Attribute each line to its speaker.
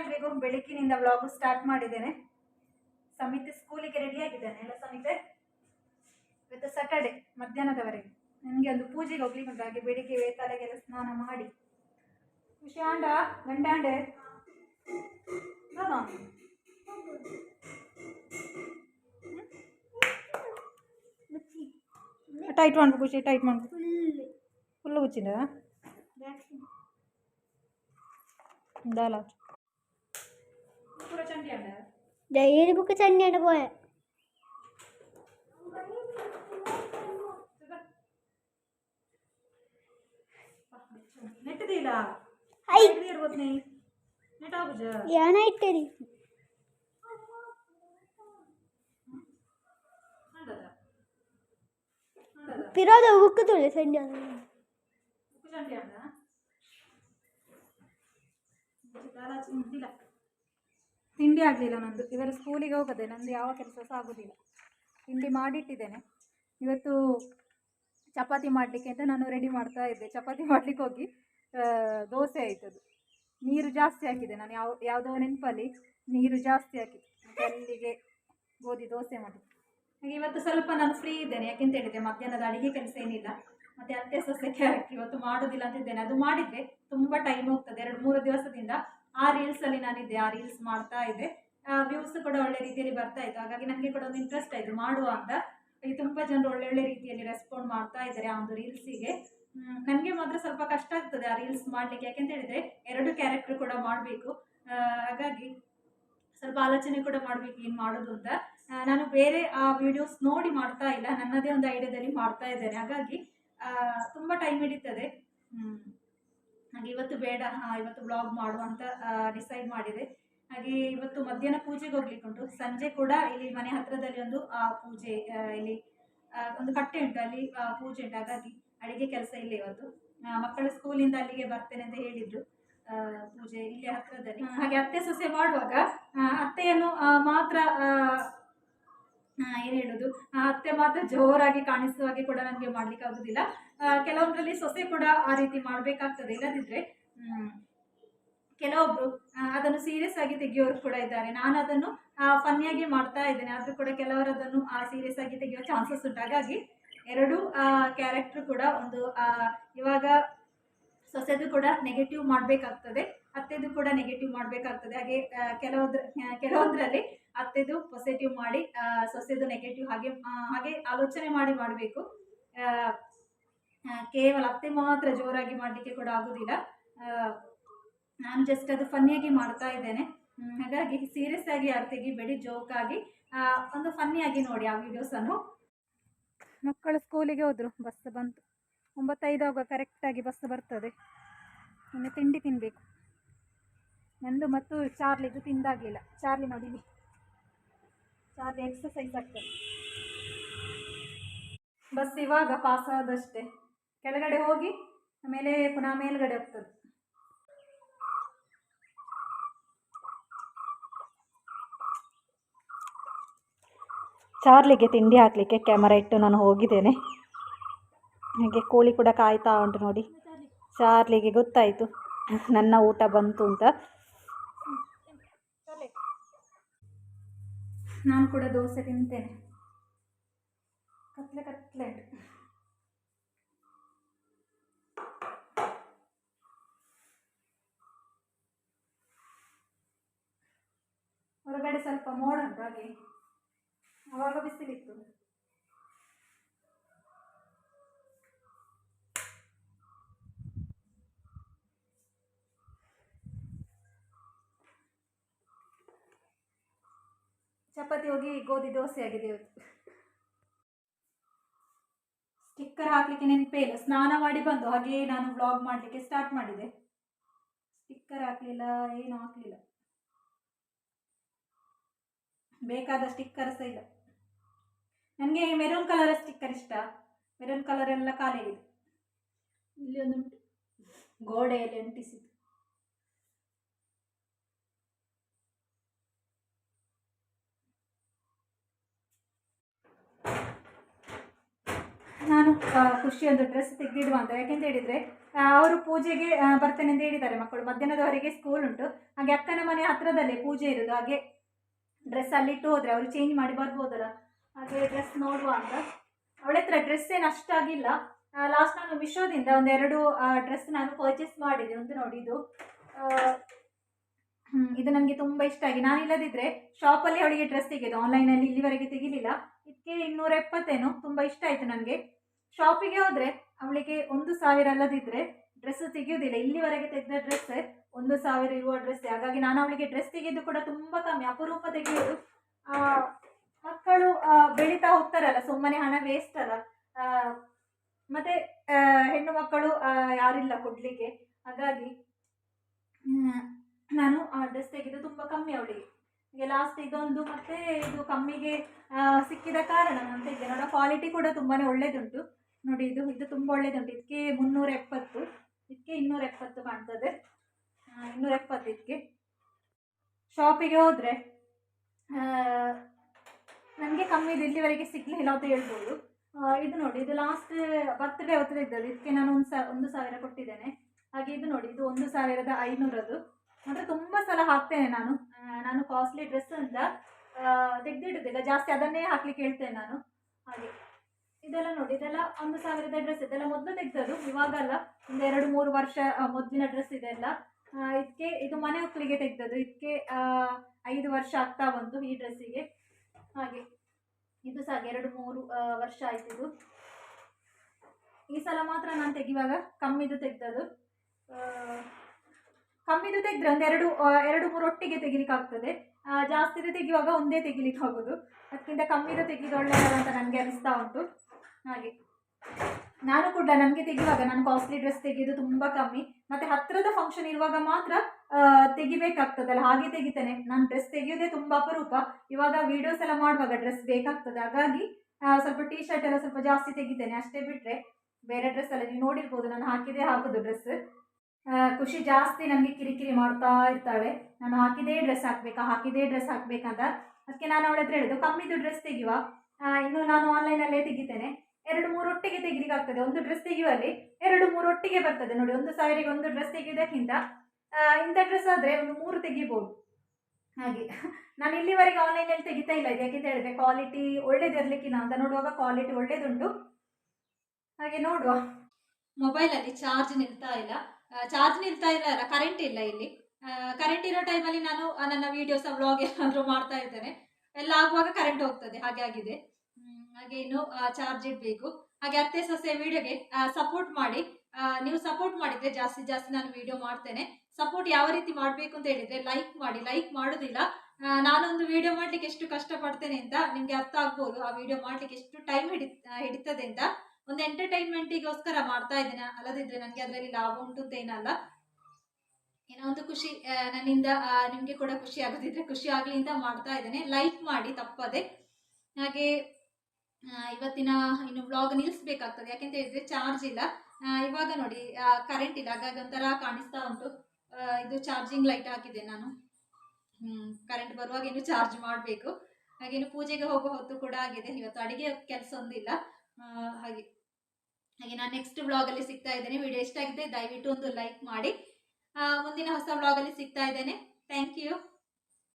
Speaker 1: ಎಲ್ರಿಗೂ ಬೆಳಗ್ಗಿನಿಂದ vlog start ಮಾಡಿದ್ದೇನೆ. ಸಮಿತಿ ಸ್ಕೂಲಿಗೆ ರೆಡಿ ಆಗಿದ್ದಾನೆ. ಎಲ್ಲ ಸಮಿತೆ? ಇವತ್ತು ಸ್ಯಾಟರ್ಡೆ ಮಧ್ಯಾಹ್ನದವರೆಗೆ. ನನಗೆ ಒಂದು ಪೂಜೆಗೆ ಹೋಗ್ಲಿಕ್ಕೆ ಹಾಗೆ ಬೆಳಿಗ್ಗೆ ತಲೆಗೆಲ್ಲ ಸ್ನಾನ ಮಾಡಿ. ಖುಷಿ ಆಂಡ? ಗಂಡಾಂಡೆ ಟೈಟ್ ಮಾಡ್ಬೇಕು ಖುಷಿ ಟೈಟ್ ಮಾಡ್ಬೇಕು ಫುಲ್. ಉಚ್ಚಿದ ದಾಲ
Speaker 2: ഡയറി ബുക്ക് തന്നെയാണ്
Speaker 1: പോയത് ഞാനായിട്ടേ
Speaker 2: പിറോദ ബുക്ക് തുള്ളി
Speaker 1: സഞ്ചാരം ചിന്തില്ല ತಿಂಡಿ ಆಗಲಿಲ್ಲ ನಂದು. ಇವರು ಸ್ಕೂಲಿಗೆ ಹೋಗದೆ, ನಂದು ಯಾವ ಕೆಲಸ ಸಹ ಆಗೋದಿಲ್ಲ. ತಿಂಡಿ ಮಾಡಿಟ್ಟಿದ್ದೇನೆ. ಇವತ್ತು ಚಪಾತಿ ಮಾಡಲಿಕ್ಕೆ ಅಂತ ನಾನು ರೆಡಿ ಮಾಡ್ತಾ ಇದ್ದೆ. ಚಪಾತಿ ಮಾಡಲಿಕ್ಕೆ ಹೋಗಿ ದೋಸೆ ಆಯ್ತದು ನೀರು ಜಾಸ್ತಿ ಹಾಕಿದೆ ನಾನು. ಯಾವ, ಯಾವುದೋ ನೆನಪಲ್ಲಿ ನೀರು ಜಾಸ್ತಿ ಹಾಕಿದೆ ಅಲ್ಲಿಗೆ ಗೋಧಿ ದೋಸೆ ಮಾಡಿ ಹಾಗೆ ಇವತ್ತು ಸ್ವಲ್ಪ ನಾನು ಫ್ರೀ ಇದ್ದೇನೆ. ಯಾಕೆಂತ ಹೇಳಿದೆ ಮಧ್ಯಾಹ್ನದ ಅಡಿಗೆ ಕೆಲಸ ಏನಿಲ್ಲ. ಮತ್ತೆ ಅಂತ್ಯ ಸಸ್ಯಕ್ಕೆ ಹಾಕಿ ಇವತ್ತು ಮಾಡೋದಿಲ್ಲ ಅಂತ ಇದ್ದೇನೆ. ಅದು ಮಾಡಿದ್ರೆ ತುಂಬ ಟೈಮ್ ಹೋಗ್ತದೆ. ಎರಡು, ಮೂರು ದಿವಸದಿಂದ ಆ ರೀಲ್ಸ್ ಅಲ್ಲಿ ನಾನಿದ್ದೆ, ಆ ರೀಲ್ಸ್ ಮಾಡ್ತಾ ಇದ್ದೆ. ವ್ಯೂಸ್ ಕೂಡ ಒಳ್ಳೆ ರೀತಿಯಲ್ಲಿ ಬರ್ತಾ ಇತ್ತು. ಹಾಗಾಗಿ ನನಗೆ ಕೂಡ ಒಂದು ಇಂಟ್ರೆಸ್ಟ್ ಆಯಿತು ಮಾಡುವ ಅಂತ. ತುಂಬ ಜನರು ಒಳ್ಳೆ ಒಳ್ಳೆ ರೀತಿಯಲ್ಲಿ ರೆಸ್ಪಾಂಡ್ ಮಾಡ್ತಾ ಇದ್ದಾರೆ ಆ ಒಂದು ರೀಲ್ಸಿಗೆ ನನಗೆ ಮಾತ್ರ ಸ್ವಲ್ಪ ಕಷ್ಟ ಆಗ್ತದೆ ಆ ರೀಲ್ಸ್ ಮಾಡಲಿಕ್ಕೆ. ಯಾಕೆಂತ ಹೇಳಿದ್ರೆ ಎರಡು ಕ್ಯಾರೆಕ್ಟರ್ ಕೂಡ ಮಾಡಬೇಕು. ಹಾಗಾಗಿ ಸ್ವಲ್ಪ ಆಲೋಚನೆ ಕೂಡ ಮಾಡಬೇಕು ಏನು ಮಾಡೋದು ಅಂತ. ನಾನು ಬೇರೆ ಆ ವಿಡಿಯೋಸ್ ನೋಡಿ ಮಾಡ್ತಾ ಇಲ್ಲ. ನನ್ನದೇ ಒಂದು ಐಡಿಯಾದಲ್ಲಿ ಮಾಡ್ತಾ ಇದ್ದೇನೆ. ಹಾಗಾಗಿ ತುಂಬ ಟೈಮ್ ಹಿಡಿತದೆ. ಹಾಗೆ ಇವತ್ತು ಬೇಡ ಹಾ, ಇವತ್ತು ಬ್ಲಾಗ್ ಮಾಡುವ ಅಂತ ಡಿಸೈಡ್ ಮಾಡಿದೆ. ಹಾಗೆ ಇವತ್ತು ಮಧ್ಯಾಹ್ನ ಪೂಜೆಗೆ ಹೋಗ್ಲಿಕ್ಕೆ ಉಂಟು. ಸಂಜೆ ಕೂಡ ಇಲ್ಲಿ ಮನೆ ಹತ್ರದಲ್ಲಿ ಒಂದು ಪೂಜೆ ಇಲ್ಲಿ ಒಂದು ಕಟ್ಟೆ ಉಂಟು. ಅಲ್ಲಿ ಪೂಜೆ ಉಂಟು. ಹಾಗಾಗಿ ಅಡಿಗೆ ಕೆಲಸ ಇಲ್ಲ ಇವತ್ತು. ಮಕ್ಕಳ ಸ್ಕೂಲಿಂದ ಅಲ್ಲಿಗೆ ಬರ್ತೇನೆ ಅಂತ ಹೇಳಿದ್ರು ಪೂಜೆ ಇಲ್ಲಿ ಹತ್ರದಲ್ಲಿ. ಹಾಗೆ ಅತ್ತೆ ಸೊಸೆ ಮಾಡುವಾಗ ಅತ್ತೆಯನ್ನು ಮಾತ್ರ ಏನು ಹೇಳೋದು? ಆ, ಅತ್ತೆ ಮಾತ್ರ ಜೋರಾಗಿ ಕಾಣಿಸುವ ಹಾಗೆ ಕೂಡ ನನಗೆ ಮಾಡ್ಲಿಕ್ಕೆ ಆಗುದಿಲ್ಲ. ಆ, ಕೆಲವೊಂದ್ರಲ್ಲಿ ಸೊಸೆ ಕೂಡ ಆ ರೀತಿ ಮಾಡಬೇಕಾಗ್ತದೆ ಇಲ್ಲದಿದ್ದರೆ ಕೆಲವೊಬ್ರು ಅದನ್ನು ಸೀರಿಯಸ್ ಆಗಿ ತೆಗೆಯೋರು ಕೂಡ ಇದ್ದಾರೆ. ನಾನು ಅದನ್ನು ಫನ್ನಿಯಾಗಿ ಮಾಡ್ತಾ ಇದ್ದೇನೆ. ಆದ್ರೂ ಕೂಡ ಕೆಲವರು ಅದನ್ನು ಸೀರಿಯಸ್ ಆಗಿ ತೆಗೆಯೋ ಚಾನ್ಸಸ್ ಉಂಟು. ಹಾಗಾಗಿ ಎರಡು ಕ್ಯಾರೆಕ್ಟರ್ ಕೂಡ ಒಂದು ಆ, ಇವಾಗ ಸೊಸೆದು ಕೂಡ ನೆಗೆಟಿವ್ ಮಾಡಬೇಕಾಗ್ತದೆ. ಅತ್ತೆದು ಕೂಡ ನೆಗೆಟಿವ್ ಮಾಡಬೇಕಾಗ್ತದೆ. ಹಾಗೆ ಕೆಲವೊಂದ್ರ ಕೆಲವೊಂದರಲ್ಲಿ ಅತ್ತೆದು ಪಾಸಿಟಿವ್ ಮಾಡಿ ಸೊಸೆದು ನೆಗೆಟಿವ್ ಹಾಗೆ ಹಾಗೆ ಆಲೋಚನೆ ಮಾಡಿ ಮಾಡಬೇಕು. ಕೇವಲ ಅತ್ತೆ ಮಾತ್ರ ಜೋರಾಗಿ ಮಾಡಲಿಕ್ಕೆ ಕೂಡ ಆಗೋದಿಲ್ಲ. ನಾನು ಜಸ್ಟ್ ಅದು ಫನ್ನಿಯಾಗಿ ಮಾಡ್ತಾ ಇದ್ದೇನೆ. ಹಾಗಾಗಿ ಸೀರಿಯಸ್ ಆಗಿ ಯಾರು ತೆಗಿಬೇಡಿ ಜೋಕ್ ಆಗಿ ಒಂದು ಫನ್ನಿಯಾಗಿ ನೋಡಿ ಆ ವಿಡಿಯೋಸನ್ನು ಮಕ್ಕಳು ಸ್ಕೂಲಿಗೆ ಹೋದರು, ಬಸ್ ಬಂತು. ಒಂಬತ್ತೈದು ಆಗುವ ಕರೆಕ್ಟಾಗಿ ಬಸ್ ಬರ್ತದೆ. ಇನ್ನು ತಿಂಡಿ ತಿನ್ನಬೇಕು ನಂದು ಮತ್ತು ಚಾರ್ಲಿದು ತಿಂದಾಗಲಿಲ್ಲ. ಚಾರ್ಲಿ ನೋಡಿ ಇಲ್ಲಿ. ಚಾರ್ಲಿ ಎಕ್ಸಸೈಸ್ ಆಗ್ತದೆ ಬಸ್ ಇವಾಗ ಪಾಸ್ ಆದಷ್ಟೇ. ಕೆಳಗಡೆ ಹೋಗಿ, ಆಮೇಲೆ ಪುನಃ ಮೇಲ್ಗಡೆ ಹೋಗ್ತದೆ. ಚಾರ್ಲಿಗೆ ತಿಂಡಿ ಹಾಕಲಿಕ್ಕೆ ಕ್ಯಾಮರಾ ಇಟ್ಟು ನಾನು ಹೋಗಿದ್ದೇನೆ. ಹಾಗೆ ಕೋಳಿ ಕೂಡ ಕಾಯ್ತಾ ಉಂಟು ನೋಡಿ. ಚಾರ್ಲಿಗೆ ಗೊತ್ತಾಯಿತು, ನನ್ನ ಊಟ ಬಂತು ಅಂತ. ನಾನು ಕೂಡ ದೋಸೆ ತಿಂತೇನೆ. ಕತ್ಲೆ ಕತ್ಲೆ. ಹೊರಗಡೆ ಸ್ವಲ್ಪ ಮೋಡ ಹಾಗೆ. ಅವಾಗ ಬಿಸಿಲಿತ್ತು. ಚಪಾತಿ ಹೋಗಿ ಗೋಧಿ ದೋಸೆ ಆಗಿದೆ ಇವತ್ತು. ಸ್ಟಿಕ್ಕರ್ ಹಾಕ್ಲಿಕ್ಕೆ ನೆನಪೇ ಇಲ್ಲ. ಸ್ನಾನ ಮಾಡಿ ಬಂದು, ಹಾಗೆ ನಾನು ವ್ಲಾಗ್ ಮಾಡಲಿಕ್ಕೆ ಸ್ಟಾರ್ಟ್ ಮಾಡಿದೆ. ಸ್ಟಿಕ್ಕರ್ ಹಾಕಲಿಲ್ಲ, ಏನು ಹಾಕಲಿಲ್ಲ. ಬೇಕಾದ ಸ್ಟಿಕ್ಕರ್ ಸಹ ಇಲ್ಲ. ನನಗೆ ಮೆರೂನ್ ಕಲರ್ ಸ್ಟಿಕ್ಕರ್ ಇಷ್ಟ. ಮೆರೂನ್ ಕಲರ್ ಎಲ್ಲ ಖಾಲಿ ಇಲ್ಲಿ ಒಂದು ಗೋಡೆಯಲ್ಲಿ ಅಂಟಿಸಿದ್ದು. ನಾನು ಖುಷಿ ಒಂದು ಡ್ರೆಸ್ ತೆಗೆದಿಡುವ ಅಂತ. ಯಾಕೆಂತ ಹೇಳಿದರೆ ಅವರು ಪೂಜೆಗೆ ಬರ್ತೇನೆ ಅಂತ ಹೇಳಿದ್ದಾರೆ ಮಕ್ಕಳು. ಮಧ್ಯಾಹ್ನದವರೆಗೆ ಸ್ಕೂಲ್ ಉಂಟು. ಹಾಗೆ ಅಕ್ಕನ ಮನೆ ಹತ್ರದಲ್ಲೇ ಪೂಜೆ ಇರೋದು. ಹಾಗೆ ಡ್ರೆಸ್ ಅಲ್ಲಿಟ್ಟು ಹೋದರೆ ಅವರು ಚೇಂಜ್ ಮಾಡಿ ಬರ್ಬೋದಲ್ಲ? ಹಾಗೆ ಡ್ರೆಸ್ ನೋಡುವ ಅಂತ. ಅವಳ ಹತ್ರ ಡ್ರೆಸ್ ಏನು ಅಷ್ಟಾಗಿಲ್ಲ ಲಾಸ್ಟ್ ನಾನು ಮಿಶೋದಿಂದ ಒಂದೆರಡು ಡ್ರೆಸ್ ನಾನು ಪರ್ಚೇಸ್ ಮಾಡಿದೆ. ಒಂದು ನೋಡಿ ಇದು. ಇದು ನನಗೆ ತುಂಬ ಇಷ್ಟ ಆಗಿ. ನಾನು ಇಲ್ಲದಿದ್ದರೆ ಶಾಪಲ್ಲಿ ಅವಳಿಗೆ ಡ್ರೆಸ್ ತೆಗೆದು ಆನ್ಲೈನಲ್ಲಿ ಇಲ್ಲಿವರೆಗೆ ತೆಗಿಲಿಲ್ಲ. ಇದಕ್ಕೆ ಇನ್ನೂರ ಎಪ್ಪತ್ತೇನು ತುಂಬ ಇಷ್ಟ ಆಯಿತು ನನಗೆ. ಶಾಪಿಗೆ ಹೋದರೆ ಅವಳಿಗೆ ಒಂದು ಸಾವಿರ ಅಲ್ಲದಿದ್ದರೆ ಡ್ರೆಸ್ ತೆಗೆಯೋದಿಲ್ಲ. ಇಲ್ಲಿವರೆಗೆ ತೆಗೆದ ಡ್ರೆಸ್ ಒಂದು ಸಾವಿರ ಇರುವ ಡ್ರೆಸ್ ಹಾಗಾಗಿ ನಾನು ಅವಳಿಗೆ ಡ್ರೆಸ್ ತೆಗೆಯೋದು ಕೂಡ ತುಂಬ ಕಮ್ಮಿ. ಅಪರೂಪ ತೆಗೆಯೋದು. ಮಕ್ಕಳು ಬೆಳೀತಾ ಹೋಗ್ತಾರಲ್ಲ, ಸುಮ್ಮನೆ ಹಣ ವೇಸ್ಟ್ ಅಲ್ಲ. ಮತ್ತೆ ಹೆಣ್ಣು ಮಕ್ಕಳು ಯಾರಿಲ್ಲ ಕೊಡಲಿಕ್ಕೆ. ಹಾಗಾಗಿ ನಾನು ಆ ಡ್ರೆಸ್ ತೆಗೆದು ತುಂಬ ಕಮ್ಮಿ ಅವಳಿಗೆ. ಈಗ ಲಾಸ್ಟ್ ಇದೊಂದು ಮತ್ತೆ ಇದು ಕಮ್ಮಿಗೆ ಸಿಕ್ಕಿದ ಕಾರಣ ನಾನು ನೋಡೋ ಕ್ವಾಲಿಟಿ ಕೂಡ ತುಂಬಾ ಒಳ್ಳೇದುಂಟು. ನೋಡಿ, ಇದು ಇದು ತುಂಬ ಒಳ್ಳೇದುಂಟು. ಇದಕ್ಕೆ ಮುನ್ನೂರ ಎಪ್ಪತ್ತು ಇದಕ್ಕೆ ಇನ್ನೂರ ಎಪ್ಪತ್ತು ಕಾಣ್ತದೆ. ಇನ್ನೂರ ಎಪ್ಪತ್ತು ಇದಕ್ಕೆ. ಶಾಪಿಗೆ ಹೋದರೆ ನನಗೆ ಕಮ್ಮಿ ಇಲ್ಲಿವರೆಗೆ ಸಿಗಲಿಲ್ಲ ಅಂತ ಹೇಳ್ಬೋದು. ಇದು ನೋಡಿ, ಇದು ಲಾಸ್ಟ್ ಬರ್ತ್ಡೇ ಹೊತ್ತು ತೆಗೆದದ್ದು ಇದಕ್ಕೆ ನಾನು ಒಂದು ಸಾ, ಒಂದು ಸಾವಿರ ಕೊಟ್ಟಿದ್ದೇನೆ. ಹಾಗೆ ಇದು ನೋಡಿ, ಇದು ಒಂದು ಸಾವಿರದ ಐನೂರದು. ಅಂದರೆ ತುಂಬ ಸಲ ಹಾಕ್ತೇನೆ ನಾನು. ನಾನು ಕಾಸ್ಟ್ಲಿ ಡ್ರೆಸ್ ಅಂತ ತೆಗೆದಿಡುದಿಲ್ಲ ಜಾಸ್ತಿ ಅದನ್ನೇ ಹಾಕ್ಲಿಕ್ಕೆ ಹೇಳ್ತೇನೆ ನಾನು. ಹಾಗೆ. ಇದೆಲ್ಲ ನೋಡಿ, ಇದೆಲ್ಲ ಒಂದು ಸಾವಿರದ ಡ್ರೆಸ್ ಇದೆಲ್ಲ ಮೊದಲು ತೆಗ್ದದ್ದು ಇವಾಗಲ್ಲ ಒಂದು ಎರಡು ಮೂರು ವರ್ಷ ಮೊದಲಿನ ಡ್ರೆಸ್ ಇದೆಲ್ಲ ಇದಕ್ಕೆ, ಇದು ಮನೆ ಮಕ್ಕಳಿಗೆ ತೆಗೆದದ್ದು. ಇದಕ್ಕೆ ಐದು ವರ್ಷ ಆಗ್ತಾ ಬಂತು ಈ ಡ್ರೆಸ್ಸಿಗೆ ಹಾಗೆ. ಇದು ಸಹ ಎರಡು ಮೂರು ವರ್ಷ ಆಯ್ತು ಇದು. ಈ ಸಲ ಮಾತ್ರ ನಾನು ತೆಗಿವಾಗ ಕಮ್ಮಿದು ತೆಗೆದದು ಕಮ್ಮಿದು ತೆಗೆದ್ರೆ ಒಂದು ಎರಡು ಎರಡು ಮೂರು ಒಟ್ಟಿಗೆ ತೆಗಿಲಿಕ್ಕೆ ಆಗ್ತದೆ ಜಾಸ್ತಿ ಜಾಸ್ತಿದು ತೆಗಿಯುವಾಗ ಒಂದೇ ತೆಗಿಲಿಕ್ಕೆ ಆಗೋದು. ಅದಕ್ಕಿಂತ ಕಮ್ಮಿದು ತೆಗೆದು ಒಳ್ಳೆಯದಲ್ಲ ಅಂತ ನನಗೆ ಅನಿಸ್ತಾ ಉಂಟು. ಹಾಗೆ. ನಾನು ಕೂಡ ನನಗೆ ತೆಗೆಯುವಾಗ, ನಾನು ಕಾಸ್ಟ್ಲಿ ಡ್ರೆಸ್ ತೆಗೆಯೋದು ತುಂಬ ಕಮ್ಮಿ. ಮತ್ತು ಹತ್ತಿರದ ಫಂಕ್ಷನ್ ಇರುವಾಗ ಮಾತ್ರ ತೆಗಿಬೇಕಾಗ್ತದಲ್ಲ, ಹಾಗೆ ತೆಗಿತೇನೆ. ನಾನು ಡ್ರೆಸ್ ತೆಗೆಯೋದೇ ತುಂಬ ಅಪರೂಪ. ಇವಾಗ ವೀಡಿಯೋಸ್ ಎಲ್ಲ ಮಾಡುವಾಗ ಡ್ರೆಸ್ ಬೇಕಾಗ್ತದೆ. ಹಾಗಾಗಿ ಸ್ವಲ್ಪ ಟೀ ಶರ್ಟ್ ಎಲ್ಲ ಸ್ವಲ್ಪ ಜಾಸ್ತಿ ತೆಗಿತೇನೆ. ಅಷ್ಟೇ ಬಿಟ್ಟರೆ ಬೇರೆ ಡ್ರೆಸ್ ಎಲ್ಲ ನೀವು ನೋಡಿರ್ಬೋದು. ನಾನು ಹಾಕಿದೆ ಹಾಕೋದು ಡ್ರೆಸ್ ಖುಷಿ ಜಾಸ್ತಿ ನನಗೆ ಕಿರಿಕಿರಿ ಮಾಡ್ತಾ ಇರ್ತಾಳೆ. ನಾನು ಹಾಕಿದೇ ಡ್ರೆಸ್ ಹಾಕಬೇಕಾ? ಹಾಕಿದೇ ಡ್ರೆಸ್ ಹಾಕ್ಬೇಕಂತ. ಅದಕ್ಕೆ ನಾನು ಅವಳ ಹತ್ರ ಹೇಳಿದ್ದು, ಕಮ್ಮಿದು ಡ್ರೆಸ್ ತೆಗಿಯುವ. ಇನ್ನು ನಾನು ಆನ್ಲೈನಲ್ಲೇ ತೆಗಿತೇನೆ. ಎರಡು ಮೂರು ಒಟ್ಟಿಗೆ ತೆಗಿಲಿಕ್ಕೆ ಆಗ್ತದೆ. ಒಂದು ಡ್ರೆಸ್ ತೆಗೆಯುವಲ್ಲಿ ಎರಡು ಮೂರು ಒಟ್ಟಿಗೆ ಬರ್ತದೆ. ನೋಡಿ, ಒಂದು ಸಾವಿರಿಗೆ ಒಂದು ಡ್ರೆಸ್ ತೆಗೆಯೋದಕ್ಕಿಂತ ಇಂಥ ಡ್ರೆಸ್ ಆದರೆ ಒಂದು ಮೂರು ತೆಗಿಬೋದು. ಹಾಗೆ. ನಾನು ಇಲ್ಲಿವರೆಗೆ ಆನ್ಲೈನಲ್ಲಿ ತೆಗಿತಾ ಇಲ್ಲ. ಇದು ಯಾಕೆಂತ ಹೇಳಿದ್ರೆ ಕ್ವಾಲಿಟಿ ಒಳ್ಳೇದಿರಲಿಕ್ಕಿಲ್ಲ ಅಂತ. ನೋಡುವಾಗ ಕ್ವಾಲಿಟಿ ಒಳ್ಳೇದುಂಟು. ಹಾಗೆ ನೋಡುವ. ಮೊಬೈಲಲ್ಲಿ ಚಾರ್ಜ್ ನಿಲ್ತಾ ಇಲ್ಲ. ಚಾರ್ಜ್ ನಿಲ್ತಾ ಇಲ್ಲ ಕರೆಂಟ್ ಇಲ್ಲ ಇಲ್ಲಿ. ಕರೆಂಟ್ ಇರೋ ಟೈಮಲ್ಲಿ ನಾನು ನನ್ನ ವಿಡಿಯೋಸ್ ವ್ಲಾಗ್ ಏನಾದರೂ ಮಾಡ್ತಾ ಇರ್ತೇನೆ ಎಲ್ಲ ಆಗುವಾಗ ಕರೆಂಟ್ ಹೋಗ್ತದೆ. ಹಾಗೆ ಆಗಿದೆ. ಹಾಗೆ ಇನ್ನು ಚಾರ್ಜ್ ಇಡಬೇಕು. ಹಾಗೆ ಅತ್ತೆ ಸೊಸೆ ವಿಡಿಯೋಗೆ ಸಪೋರ್ಟ್ ಮಾಡಿ. ನೀವು ಸಪೋರ್ಟ್ ಮಾಡಿದ್ರೆ ಜಾಸ್ತಿ ಜಾಸ್ತಿ ನಾನು ವಿಡಿಯೋ ಮಾಡ್ತೇನೆ. ಸಪೋರ್ಟ್ ಯಾವ ರೀತಿ ಮಾಡಬೇಕು ಅಂತ ಹೇಳಿದ್ರೆ ಲೈಕ್ ಮಾಡಿ. ಲೈಕ್ ಮಾಡೋದಿಲ್ಲ. ನಾನೊಂದು ವಿಡಿಯೋ ಮಾಡ್ಲಿಕ್ಕೆ ಎಷ್ಟು ಕಷ್ಟಪಡ್ತೇನೆ ಅಂತ ನಿಮ್ಗೆ ಅರ್ಥ ಆಗ್ಬೋದು. ಆ ವಿಡಿಯೋ ಮಾಡ್ಲಿಕ್ಕೆ ಎಷ್ಟು ಟೈಮ್ ಹಿಡಿ ಹಿಡಿತದೆ ಅಂತ. ಒಂದು ಎಂಟರ್ಟೈನ್ಮೆಂಟಿಗೋಸ್ಕರ ಮಾಡ್ತಾ ಇದ್ದೀನಿ? ಅಲ್ಲದಿದ್ರೆ ನನಗೆ ಅದರಲ್ಲಿ ಲಾಭ ಉಂಟು ಅಂತ ಏನಲ್ಲ. ಏನೋ ಒಂದು ಖುಷಿ ನನ್ನಿಂದ ನಿಮಗೆ ಕೂಡ ಖುಷಿ ಆಗದಿದ್ರೆ ಖುಷಿ ಆಗಲಿ ಅಂತ ಮಾಡ್ತಾ ಇದ್ದೇನೆ. ಲೈಕ್ ಮಾಡಿ, ತಪ್ಪದೆ. ಹಾಗೆ ಇವತ್ತಿನ ಇನ್ನು ಬ್ಲಾಗ್ ನಿಲ್ಲಿಸ್ಬೇಕಾಗ್ತದೆ ಯಾಕೆಂತ ಹೇಳಿದ್ರೆ ಚಾರ್ಜ್ ಇಲ್ಲ. ಇವಾಗ ನೋಡಿ ಕರೆಂಟ್ ಇಲ್ಲ. ಹಾಗಾಗಿ ಒಂಥರ ಕಾಣಿಸ್ತಾ ಉಂಟು. ಇದು ಚಾರ್ಜಿಂಗ್ ಲೈಟ್ ಹಾಕಿದೆ ನಾನು. ಕರೆಂಟ್ ಬರುವಾಗ ಇನ್ನು ಚಾರ್ಜ್ ಮಾಡಬೇಕು. ಹಾಗೇನು ಪೂಜೆಗೆ ಹೋಗೋ ಹೊತ್ತು ಕೂಡ ಆಗಿದೆ. ಇವತ್ತು ಅಡಿಗೆ ಕೆಲಸ ಒಂದಿಲ್ಲ. ಹಾಗೆ. ಹಾಗೆ ನಾನು ನೆಕ್ಸ್ಟ್ ವ್ಲಾಗಲ್ಲಿ ಸಿಗ್ತಾ ಇದ್ದೇನೆ. ವಿಡಿಯೋ ಇಷ್ಟ ಆಗಿದೆ ದಯವಿಟ್ಟು ಒಂದು ಲೈಕ್ ಮಾಡಿ. ಮುಂದಿನ ಹೊಸ ವ್ಲಾಗಲ್ಲಿ ಸಿಗ್ತಾ ಇದ್ದೇನೆ. Thank you